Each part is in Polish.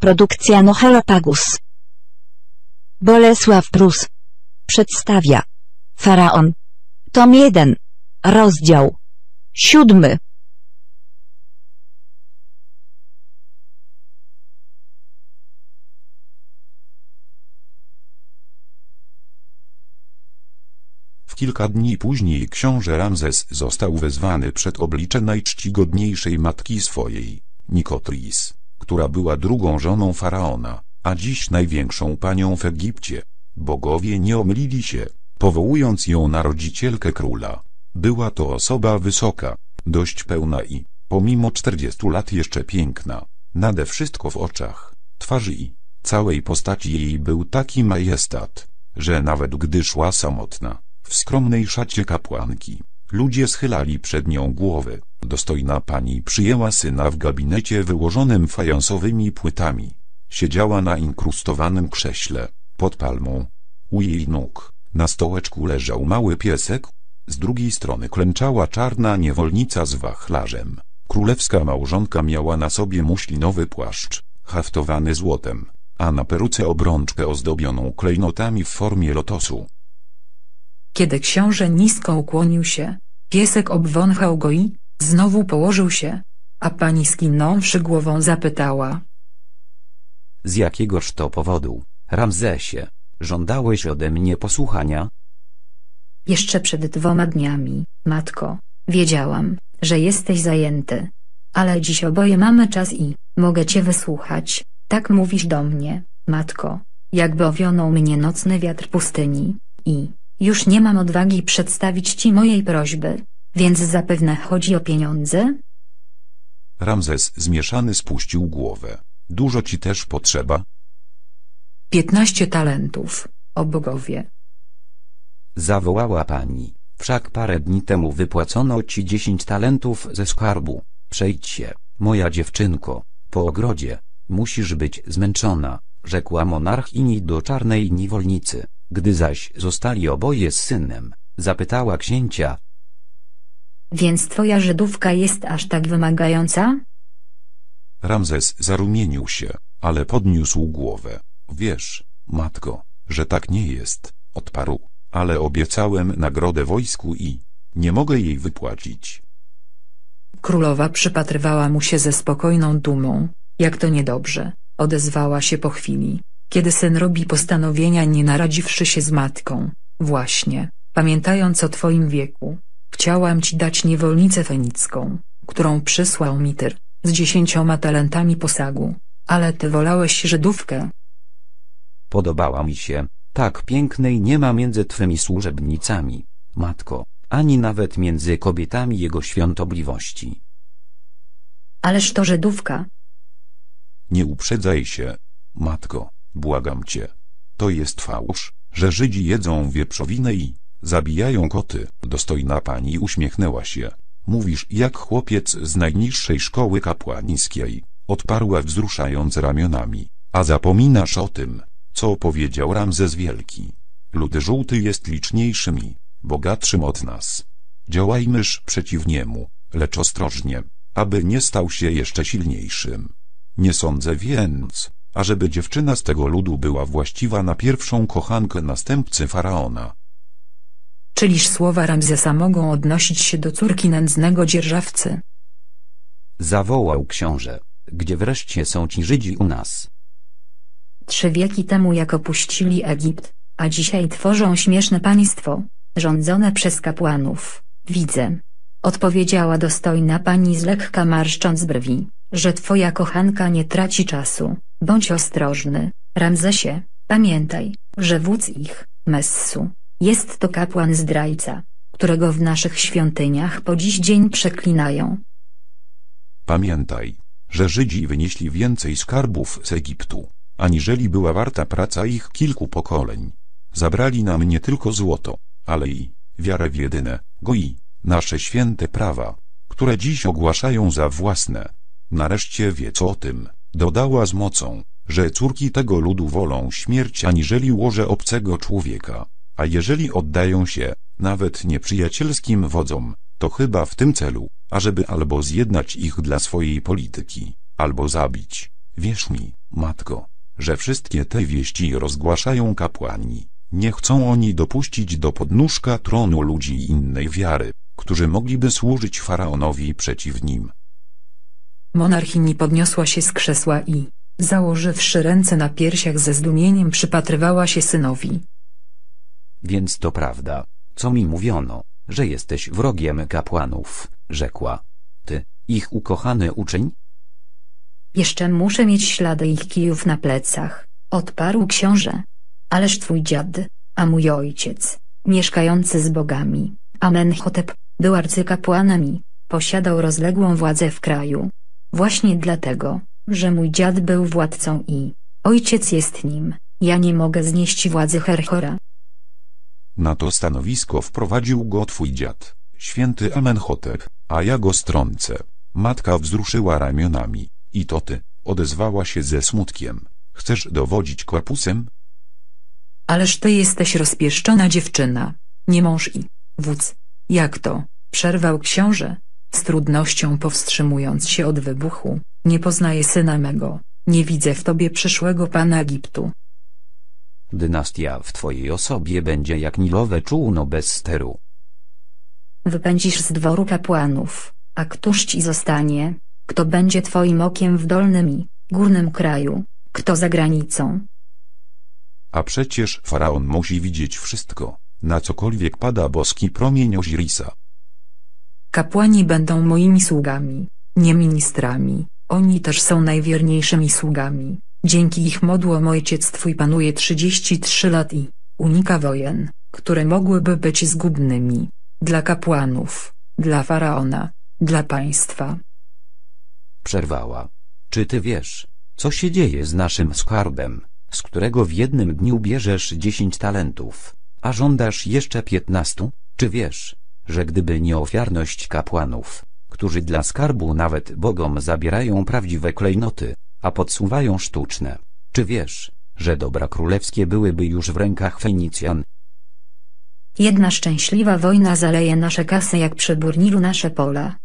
Produkcja Nohelopagus. Bolesław Prus. Przedstawia. Faraon. Tom 1. Rozdział. Siódmy. W kilka dni później książę Ramzes został wezwany przed oblicze najczcigodniejszej matki swojej, Nikotris, która była drugą żoną faraona, a dziś największą panią w Egipcie. Bogowie nie omylili się, powołując ją na rodzicielkę króla. Była to osoba wysoka, dość pełna i, pomimo czterdziestu lat jeszcze piękna, nade wszystko w oczach, twarzy i całej postaci jej był taki majestat, że nawet gdy szła samotna, w skromnej szacie kapłanki, ludzie schylali przed nią głowy. Dostojna pani przyjęła syna w gabinecie wyłożonym fajansowymi płytami. Siedziała na inkrustowanym krześle, pod palmą. U jej nóg, na stołeczku leżał mały piesek, z drugiej strony klęczała czarna niewolnica z wachlarzem. Królewska małżonka miała na sobie muślinowy płaszcz, haftowany złotem, a na peruce obrączkę ozdobioną klejnotami w formie lotosu. Kiedy książę nisko ukłonił się, piesek obwąchał go i, znowu położył się, a pani skinąwszy głową zapytała. Z jakiegoż to powodu, Ramzesie, żądałeś ode mnie posłuchania? Jeszcze przed dwoma dniami, matko, wiedziałam, że jesteś zajęty. Ale dziś oboje mamy czas i mogę cię wysłuchać, tak mówisz do mnie, matko, jakby owionął mnie nocny wiatr pustyni, i już nie mam odwagi przedstawić ci mojej prośby, więc zapewne chodzi o pieniądze? Ramzes zmieszany spuścił głowę. Dużo ci też potrzeba? Piętnaście talentów, o bogowie. Zawołała pani, wszak parę dni temu wypłacono ci dziesięć talentów ze skarbu. Przejdź się, moja dziewczynko, po ogrodzie, musisz być zmęczona, rzekła monarchini do czarnej niewolnicy. Gdy zaś zostali oboje z synem, zapytała księcia, Więc twoja Żydówka jest aż tak wymagająca? Ramzes zarumienił się, ale podniósł głowę. Wiesz, matko, że tak nie jest, odparł, ale obiecałem nagrodę wojsku i nie mogę jej wypłacić. Królowa przypatrywała mu się ze spokojną dumą, jak to niedobrze, odezwała się po chwili, kiedy syn robi postanowienia nie naradziwszy się z matką. Właśnie, pamiętając o twoim wieku, chciałam ci dać niewolnicę fenicką, którą przysłał mi Tyr, z dziesięcioma talentami posagu, ale ty wolałeś Żydówkę. podobała mi się, tak pięknej nie ma między twymi służebnicami, matko, ani nawet między kobietami jego świątobliwości. Ależ to Żydówka, Nie uprzedzaj się, matko, błagam cię. To jest fałsz, że Żydzi jedzą wieprzowinę i zabijają koty. Dostojna pani uśmiechnęła się. Mówisz jak chłopiec z najniższej szkoły kapłańskiej, odparła wzruszając ramionami. A zapominasz o tym, co powiedział Ramzes Wielki. Lud żółty jest liczniejszym i bogatszym od nas. Działajmyż przeciw niemu, lecz ostrożnie, aby nie stał się jeszcze silniejszym. Nie sądzę więc, ażeby dziewczyna z tego ludu była właściwa na pierwszą kochankę następcy faraona. Czyliż słowa Ramzesa mogą odnosić się do córki nędznego dzierżawcy? Zawołał książę, gdzie wreszcie są ci Żydzi u nas. trzy wieki temu jak opuścili Egipt, a dzisiaj tworzą śmieszne państwo, rządzone przez kapłanów, widzę. Odpowiedziała dostojna pani z lekka marszcząc brwi, że twoja kochanka nie traci czasu, bądź ostrożny, Ramzesie, pamiętaj, że wódz ich, Messu, jest to kapłan zdrajca, którego w naszych świątyniach po dziś dzień przeklinają. Pamiętaj, że Żydzi wynieśli więcej skarbów z Egiptu, aniżeli była warta praca ich kilku pokoleń. Zabrali nam nie tylko złoto, ale i wiarę w jedyne, go i nasze święte prawa, które dziś ogłaszają za własne. Nareszcie wiedz o tym, dodała z mocą, że córki tego ludu wolą śmierć aniżeli łoże obcego człowieka, a jeżeli oddają się, nawet nieprzyjacielskim wodzom, to chyba w tym celu, ażeby albo zjednać ich dla swojej polityki, albo zabić. Wierz mi, matko, że wszystkie te wieści rozgłaszają kapłani. Nie chcą oni dopuścić do podnóżka tronu ludzi innej wiary, którzy mogliby służyć faraonowi przeciw nim. Monarchini podniosła się z krzesła i, założywszy ręce na piersiach ze zdumieniem przypatrywała się synowi. Więc to prawda, co mi mówiono, że jesteś wrogiem kapłanów, rzekła. Ty, ich ukochany uczeń? Jeszcze muszę mieć ślady ich kijów na plecach, odparł książę. Ależ twój dziad, a mój ojciec, mieszkający z bogami, Amenhotep, był arcykapłanem i posiadał rozległą władzę w kraju. Właśnie dlatego, że mój dziad był władcą i ojciec jest nim, ja nie mogę znieść władzy Herhora. Na to stanowisko wprowadził go twój dziad, święty Amenhotep, a ja go strącę. Matka wzruszyła ramionami. I to ty, odezwała się ze smutkiem. Chcesz dowodzić korpusem? Ależ ty jesteś rozpieszczona dziewczyna, nie mąż i wódz. Jak to? Przerwał książę, z trudnością powstrzymując się od wybuchu. Nie poznaję syna mego, nie widzę w tobie przyszłego pana Egiptu. Dynastia w twojej osobie będzie jak nilowe czółno bez steru. Wypędzisz z dworu kapłanów, a któż ci zostanie? Kto będzie twoim okiem w dolnym i górnym kraju? Kto za granicą? A przecież faraon musi widzieć wszystko, na cokolwiek pada boski promień Ozirisa. Kapłani będą moimi sługami, nie ministrami, oni też są najwierniejszymi sługami. Dzięki ich modłom ojciec twój panuje 33 lat i unika wojen, które mogłyby być zgubnymi. Dla kapłanów, dla faraona, dla państwa. Przerwała. Czy ty wiesz, co się dzieje z naszym skarbem, z którego w jednym dniu bierzesz dziesięć talentów, a żądasz jeszcze piętnastu? Czy wiesz, że gdyby nie ofiarność kapłanów, którzy dla skarbu nawet bogom zabierają prawdziwe klejnoty, a podsuwają sztuczne, czy wiesz, że dobra królewskie byłyby już w rękach Fenicjan? Jedna szczęśliwa wojna zaleje nasze kasy jak przy Burnilu nasze pola.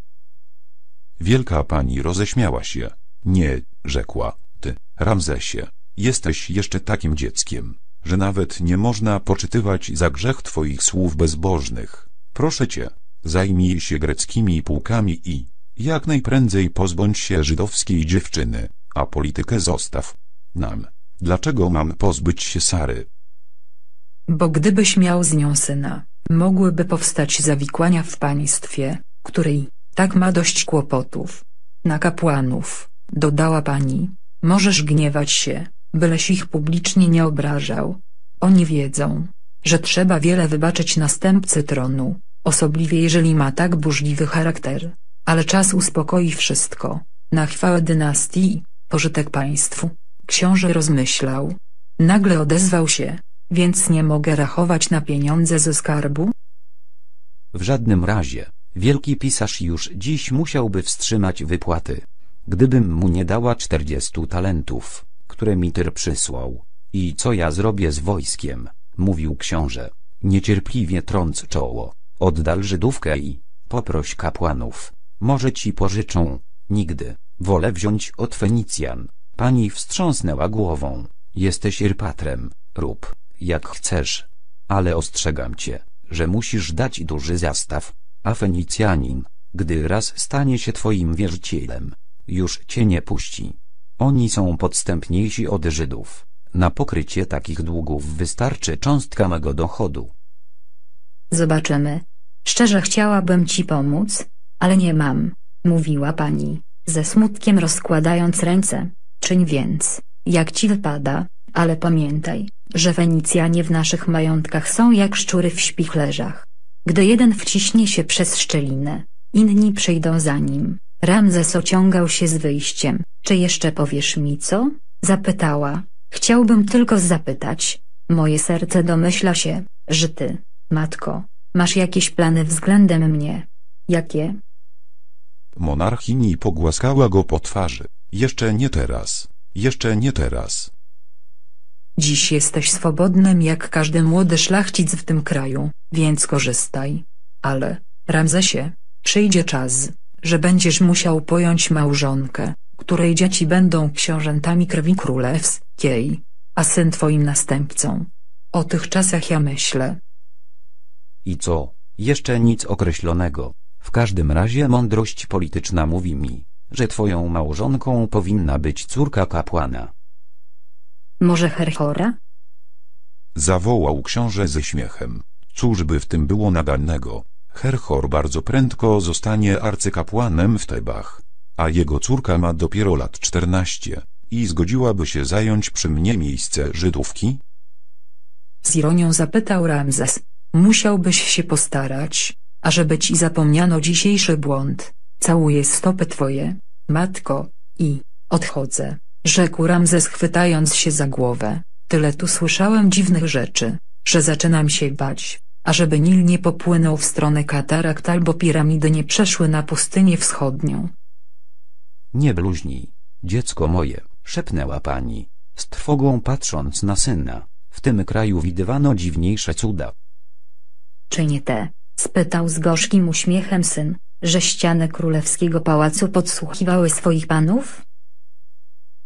Wielka pani roześmiała się. Nie, rzekła, ty, Ramzesie, jesteś jeszcze takim dzieckiem, że nawet nie można poczytywać za grzech twoich słów bezbożnych. Proszę cię, zajmij się greckimi pułkami i, jak najprędzej pozbądź się żydowskiej dziewczyny, a politykę zostaw nam. Dlaczego mam pozbyć się Sary? Bo gdybyś miał z nią syna, mogłyby powstać zawikłania w państwie, której tak ma dość kłopotów. Na kapłanów, dodała pani, możesz gniewać się, byleś ich publicznie nie obrażał. Oni wiedzą, że trzeba wiele wybaczyć następcy tronu, osobliwie jeżeli ma tak burzliwy charakter. Ale czas uspokoi wszystko, na chwałę dynastii, pożytek państwu. Książę rozmyślał. Nagle odezwał się, więc nie mogę rachować na pieniądze ze skarbu? W żadnym razie, wielki pisarz już dziś musiałby wstrzymać wypłaty. Gdybym mu nie dała czterdziestu talentów, które mi Tyr przysłał. I co ja zrobię z wojskiem? Mówił książę, niecierpliwie trąc czoło. Oddal Żydówkę i poproś kapłanów. Może ci pożyczą. Nigdy. Wolę wziąć od Fenicjan. Pani wstrząsnęła głową. Jesteś irpatrem. Rób, jak chcesz. Ale ostrzegam cię, że musisz dać duży zastaw. A Fenicjanin, gdy raz stanie się twoim wierzycielem, już cię nie puści. Oni są podstępniejsi od Żydów. Na pokrycie takich długów wystarczy cząstka mego dochodu. Zobaczymy. Szczerze chciałabym ci pomóc, ale nie mam, mówiła pani, ze smutkiem rozkładając ręce. Czyń więc, jak ci wypada, ale pamiętaj, że Fenicjanie w naszych majątkach są jak szczury w śpichlerzach. Gdy jeden wciśnie się przez szczelinę, inni przyjdą za nim. Ramzes ociągał się z wyjściem. Czy jeszcze powiesz mi co? Zapytała. Chciałbym tylko zapytać. Moje serce domyśla się, że ty, matko, masz jakieś plany względem mnie. Jakie? Monarchini pogłaskała go po twarzy. Jeszcze nie teraz. Jeszcze nie teraz. Dziś jesteś swobodnym jak każdy młody szlachcic w tym kraju, więc korzystaj. Ale, Ramzesie, przyjdzie czas, że będziesz musiał pojąć małżonkę, której dzieci będą książętami krwi królewskiej, a syn twoim następcą. O tych czasach ja myślę. I co? Jeszcze nic określonego. W każdym razie mądrość polityczna mówi mi, że twoją małżonką powinna być córka kapłana. Może Herhora? Zawołał książę ze śmiechem. Cóż by w tym było nagannego? Herhor bardzo prędko zostanie arcykapłanem w Tebach, a jego córka ma dopiero lat czternaście i zgodziłaby się zająć przy mnie miejsce Żydówki? Z ironią zapytał Ramzes. Musiałbyś się postarać, ażeby ci zapomniano dzisiejszy błąd. Całuję stopy twoje, matko, i odchodzę, rzekł Ramzes chwytając się za głowę. Tyle tu słyszałem dziwnych rzeczy, że zaczynam się bać, ażeby Nil nie popłynął w stronę katarakt albo piramidy nie przeszły na pustynię wschodnią. Nie bluźnij, dziecko moje, szepnęła pani, z trwogą patrząc na syna. W tym kraju widywano dziwniejsze cuda. Czy nie te? Spytał z gorzkim uśmiechem syn, że ściany królewskiego pałacu podsłuchiwały swoich panów?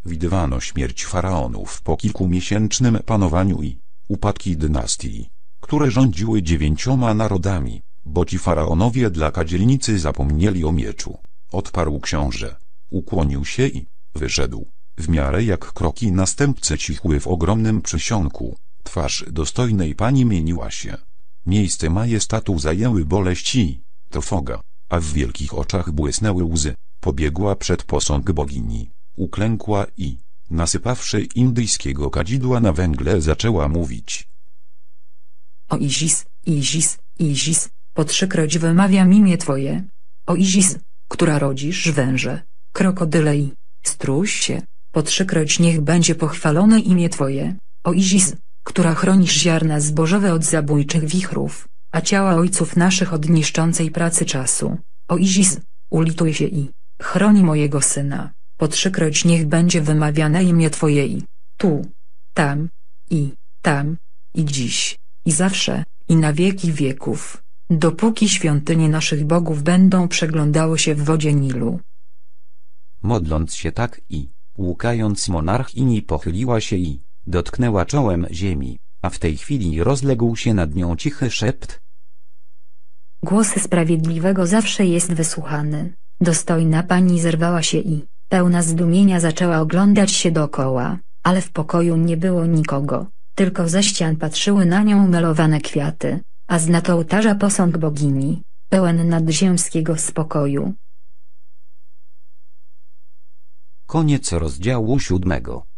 Widywano śmierć faraonów po kilkumiesięcznym panowaniu i upadki dynastii, które rządziły dziewięcioma narodami, bo ci faraonowie dla kadzielnicy zapomnieli o mieczu. Odparł książę, ukłonił się i wyszedł. W miarę jak kroki następcy cichły w ogromnym przysionku, twarz dostojnej pani mieniła się. Miejsce majestatu zajęły boleści, trwoga, a w wielkich oczach błysnęły łzy. Pobiegła przed posąg bogini, uklękła i, nasypawszy indyjskiego kadzidła na węgle zaczęła mówić. O Izis, Izis, Izis, po trzykroć wymawiam imię twoje. O Izis, która rodzisz węże, krokodyle i strusie, po trzykroć niech będzie pochwalone imię twoje. O Izis, która chronisz ziarna zbożowe od zabójczych wichrów, a ciała ojców naszych od niszczącej pracy czasu. O Izis, ulituj się i chroni mojego syna, po trzykroć niech będzie wymawiane imię twoje i tu, tam, i tam, i dziś, i zawsze, i na wieki wieków, dopóki świątynie naszych bogów będą przeglądały się w wodzie Nilu. Modląc się tak i, łukając monarchini pochyliła się i, dotknęła czołem ziemi, a w tej chwili rozległ się nad nią cichy szept. Głosy sprawiedliwego zawsze jest wysłuchany. Dostojna pani zerwała się i, pełna zdumienia zaczęła oglądać się dookoła, ale w pokoju nie było nikogo, tylko ze ścian patrzyły na nią malowane kwiaty, a z nad ołtarza posąg bogini, pełen nadziemskiego spokoju. Koniec rozdziału siódmego.